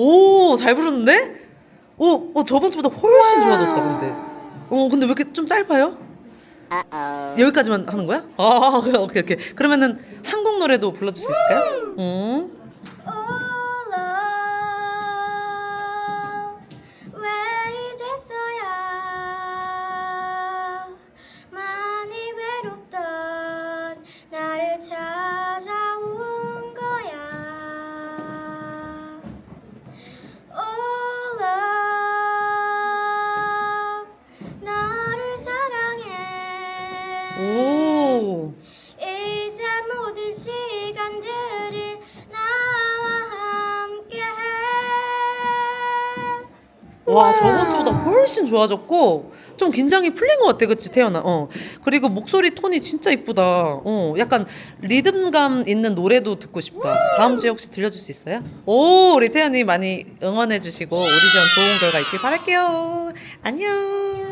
오, 잘 부르는데? 오, 어, 저번 주보다 훨씬 좋아졌다, 근데. 어, 근데 왜 이렇게 좀 짧아요? 여기까지만 하는 거야? 아, 그래, 오케이, 오케이. 그러면은 한국 노래도 불러줄 수 있을까요? 음. 오. 이제 모든 시간들을 나와 함께해 와, 저번 주보다 훨씬 좋아졌고, 좀 긴장이 풀린 것 같아, 그치, 태연아? 어. 그리고 목소리 톤이 진짜 이쁘다. 어, 약간 리듬감 있는 노래도 듣고 싶다. 다음 주에 혹시 들려줄 수 있어요? 오, 우리 태연이 많이 응원해주시고, 오디션 좋은 결과 있길 바랄게요. 안녕.